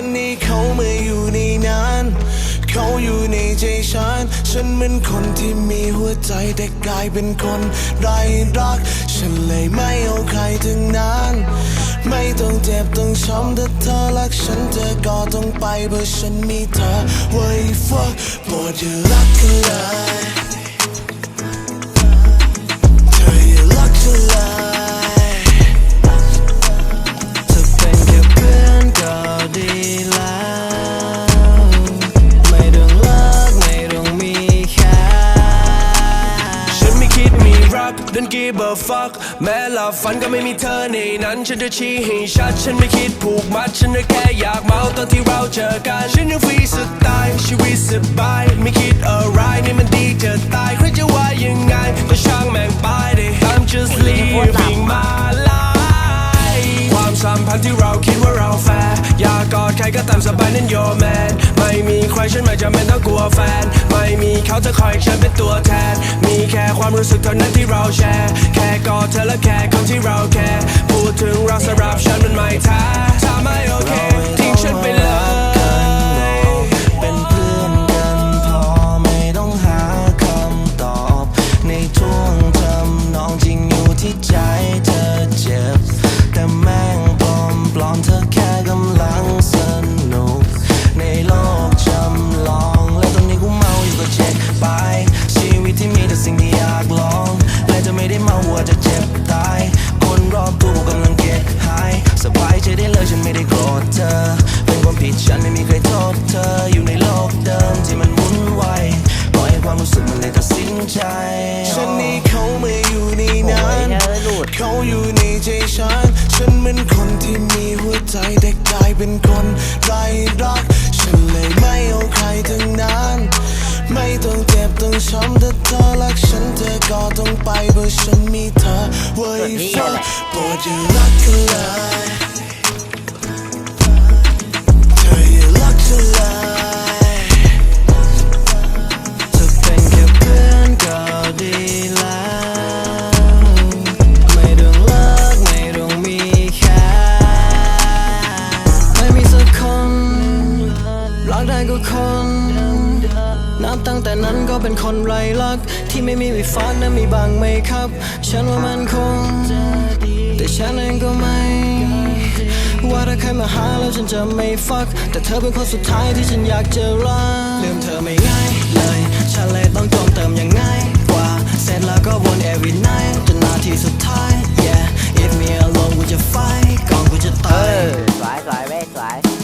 ฉันนี่เขาไม่อยู่ในนั้นเขาอยู่ในใจฉัน ฉันเป็นคนที่มีหัวใจแต่กลายเป็นคนไร้รัก ฉันเลยไม่เอาใครทั้งนั้น ไม่ต้องเจ็บต้องช้ำถ้าเธอรักฉันเธอก็ต้องไปเพราะฉันมีเธอไว้ฟักโปรดอย่ารักกันเลย don't give a fuck แม้หลับฝันก็ไม่มีเธอในนั้น ฉันจะชี้ให้ชัด ฉันไม่คิดผูกมัด ฉันแค่อยากเมาตอนที่เราเจอกัน ฉันยังฟรีสไตล์ชีวิตสบาย ไม่คิดอะไรนี่มันดีจะตาย ใครจะว่ายังไง ก็ช่างแม่งไปดิ I'm just living my life ความสัมพันธ์ที่เราคิดว่าเราแฟร์อยากกอดใครก็ตามสบายนั่น your man ไม่มีใครฉันไม่จำเป็นต้องกลัวแฟน ไม่มีเขาจะคอยฉันเป็นตัวแทน มีแค่ความรู้สึกเท่านั้นที่เราแชร์ แค่กอดเธอและแค่คนที่เราแค่พูดถึงเราสำหรับ ฉันนี่เขาไม่อยู่ในนั้นเขาอยู่ในใจฉัน ฉันเป็นคนที่มีหัวใจแต่กลายเป็นคนไร้รัก ฉันเลยไม่เอาใครทั้งนั้น ไม่ต้องเจ็บต้องช้ำถ้าเธอรักฉันเธอก็ต้องไปเพราะฉันมีเธอไว้ฟังโปรดอย่ารักกันเลย ก็คน นับตั้งแต่นั้นก็เป็นคนไร้ลัก ที่ไม่มีวิฝันนั้นมีบางไหมครับ ฉันว่ามันคง แต่ฉันเองก็ไม่ ว่าถ้าใครมาหาแล้วฉันจะไม่ฟัก แต่เธอเป็นคนสุดท้ายที่ฉันอยากจะรัก